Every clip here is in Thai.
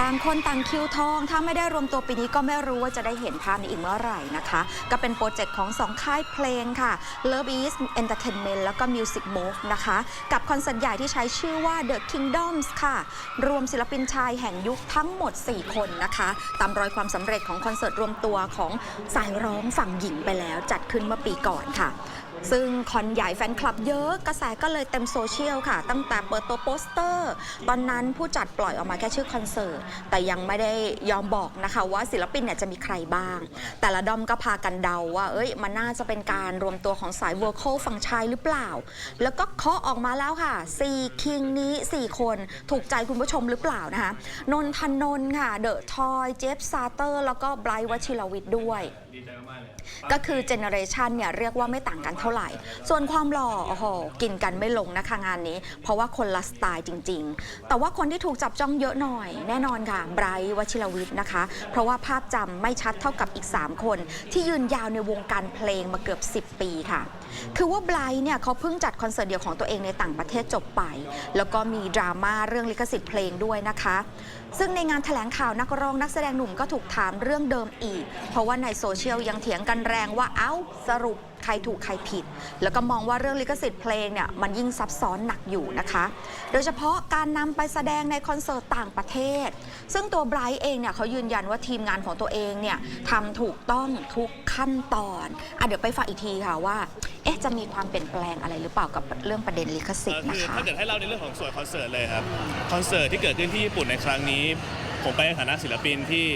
ต่างคนต่างคิวทอง ถ้าไม่ได้รวมตัวปีนี้ก็ไม่รู้ว่าจะได้เห็นภาพนี้อีกเมื่อไหร่นะคะ ก็เป็นโปรเจกต์ของสองค่ายเพลงค่ะ Love is Entertainment แล้วก็ Music Move นะคะ กับคอนเสิร์ตใหญ่ที่ใช้ชื่อว่า The Kingdoms ค่ะ รวมศิลปินชายแห่งยุคทั้งหมด 4 คนนะคะ ตามรอยความสำเร็จของคอนเสิร์ตรวมตัวของสายร้องฝั่งหญิงไปแล้ว จัดขึ้นเมื่อปีก่อนค่ะ ซึ่งคอนใหญ่แฟนคลับเยอะกระแสก็เลยเต็มโซเชียลค่ะ ตั้งแต่เปิดตัวโปสเตอร์ ตอนนั้นผู้จัดปล่อยออกมาแค่ชื่อคอนเสิร์ต แต่ยังไม่ได้ยอมบอกนะคะว่าศิลปินเนี่ยจะมีใครบ้าง แต่ละดอมก็พากันเดาว่า เอ้ย มันน่าจะเป็นการรวมตัวของสาย v o c a l ฝั่งชายหรือเปล่า แล้วก็เคาะออกมาแล้วค่ะ4คิงนี้ 4 คนถูกใจคุณผู้ชมหรือเปล่านะคะนนทนนท์ค่ะเดอะทอยเจฟซาเตอร์ แล้วก็ไบรท์วชิรวิทย์ด้วย ก็คือเจเนอเรชันเนี่ยเรียกว่าไม่ต่างกันเท่าไหร่ ส่วนความหล่อโอ้โหกินกันไม่ลงนะคะงานนี้ เพราะว่าคนละสไตล์จริง ๆ แต่ว่าคนที่ถูกจับจ้องเยอะหน่อย แน่นอนค่ะไบรท์วชิรวิทย์นะคะ เพราะว่าภาพจำไม่ชัดเท่ากับอีก 3 คน ที่ยืนยาวในวงการเพลงมาเกือบ 10 ปีค่ะ คือว่าไบรท์เนี่ยเขาเพิ่งจัดคอนเสิร์ตเดียวของตัวเองในต่างประเทศจบไป แล้วก็มีดราม่าเรื่องลิขสิทธิ์เพลงด้วยนะคะ ซึ่งในงานแถลงข่าวนักร้องนักแสดงหนุ่มก็ถูกถามเรื่องเดิมอีก เพราะว่าในโซเชียลยังเถียงกันแรงว่าเอ้าสรุปใครถูกใครผิด แล้วก็มองว่าเรื่องลิขสิทธิ์เพลงเนี่ยมันยิ่งซับซ้อนหนักอยู่นะคะ โดยเฉพาะการนำไปแสดงในคอนเสิร์ตต่างประเทศ ซึ่งตัวไบรท์เองเนี่ยเขายืนยันว่าทีมงานของตัวเองเนี่ยทำถูกต้องทุกขั้นตอนอะเดี๋ยวไปฟังอีกทีค่ะว่าเอ๊ะจะมีความเปลี่ยนแปลงอะไรหรือเปล่ากับเรื่องประเด็นลิขสิทธิ์นะคือคะถ้าเกิดให้เล่าในเรื่องของส่วนคอนเสิร์ตเลยครับคอนเสิร์ตที่เกิดขึ้นที่ญี่ปุ่นในครั้งนี้ ผมไปในฐานะศิลปินที่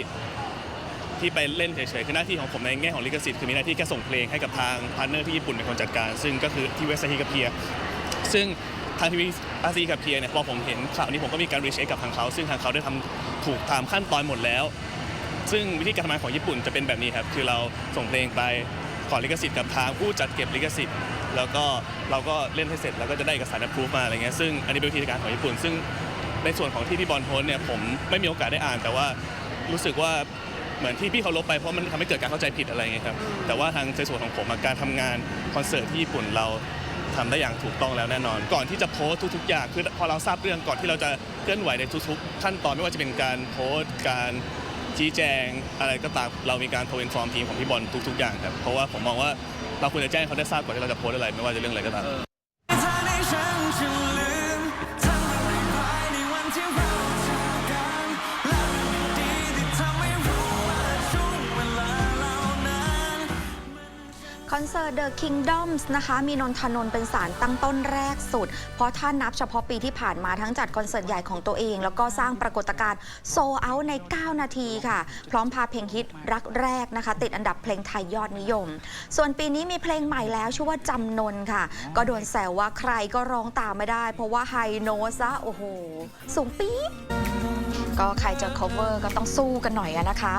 ที่ไปเล่นเฉยๆคือหน้าที่ของผมในแง่ของลิขสิทธิ์คือมีหน้าที่แค่ส่งเพลงให้กับทางพาร์ทเนอร์ที่ญี่ปุ่นเป็นคนจัดการ ซึ่งก็คือที่เวสต์ฮิกับเพียซึ่งทางทีวีอาซีกับเพียเนี่ยพอผมเห็นข่าวนี้ผมก็มีการรีเช็คกับทางเขา ซึ่งทางเขาได้ทำถูกตามขั้นตอนหมดแล้ว ซึ่งวิธีการทำงานของญี่ปุ่นจะเป็นแบบนี้ครับ คือเราส่งเพลงไปขอลิขสิทธิ์กับทางผู้จัดเก็บลิขสิทธิ์ แล้วก็เราก็เล่นให้เสร็จแล้วก็จะได้เอกสาร approve มาอะไรเงี้ยซึ่งอันนี้เป็นวิธีการของญี่ปุ่น ซึ่งในส่วนของที่พี่บอลโพสเนี่ยผมไม่มีโอกาสได้อ่าน แต่ว่ารู้สึกว่า เหมือนที่พี่เขาลบไปเพราะมันทำให้เกิดการเข้าใจผิดอะไรเงี้ยครับแต่ว่าทางในส่วนของผมอะการทำงานคอนเสิร์ตที่ญี่ปุ่นเราทำได้อย่างถูกต้องแล้วแน่นอน ก่อนที่จะโพสต์ทุกๆอย่างคือพอเราทราบเรื่องก่อนที่เราจะเคลื่อนไหวในทุกๆ ขั้นตอนไม่ว่าจะเป็นการโพสต์การชี้แจงอะไรก็ตามเรามีการโทรอินฟอร์มทีมของพี่บอลทุกๆอย่างครับเพราะว่าผมมองว่าเราควรจะแจ้งเขาได้ทราบก่อนที่เราจะโพสต์อะไรไม่ว่าจะเรื่องอะไรก็ตาม เธอในฉันฉัน คอนเสิร์ต The Kingdoms นะคะ มีนนทนนท์เป็นสารตั้งต้นแรกสุด เพราะถ้านับเฉพาะปีที่ผ่านมาทั้งจัดคอนเสิร์ตใหญ่ของตัวเอง แล้วก็สร้างปรากฏการณ์โซเอาใน 9 นาทีค่ะ พร้อมพาเพลงฮิตรักแรกนะคะ ติดอันดับเพลงไทยยอดนิยม ส่วนปีนี้มีเพลงใหม่แล้วชื่อว่าจำนนค่ะ ก็โดนแซวว่าใครก็ร้องตามไม่ได้ เพราะว่าไฮโนซะโอ้โห สูงปี๊ด ก็ใครจะ cover ก็ต้องสู้กันหน่อยอะนะคะ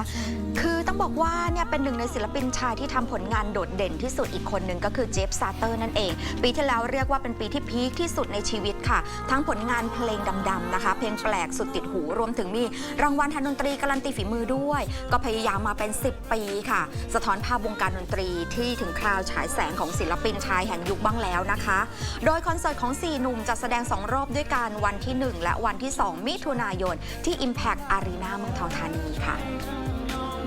คือต้องบอกว่าเนี่ยเป็นหนึ่งในศิลปินชายที่ทำผลงานโดดเด่นที่สุดอีกคนหนึ่งก็คือเจฟซาเตอร์นั่นเอง ปีที่แล้วเรียกว่าเป็นปีที่พีคที่สุดในชีวิตค่ะ ทั้งผลงานเพลงดำๆนะคะ เพลงแปลกสุดติดหูรวมถึงมีรางวัลทางดนตรีการันตีฝีมือด้วย ก็พยายามมาเป็น 10 ปีค่ะ สะท้อนภาพวงการดนตรีที่ถึงคราวฉายแสงของศิลปินชายแห่งยุคบ้างแล้วนะคะ โดยคอนเสิร์ตของ4หนุ่มจัดแสดง 2 รอบด้วยกันวันที่ 1 และวันที่ 2 มิถุนายนที่ Impact Arena เมืองทองธานีค่ะ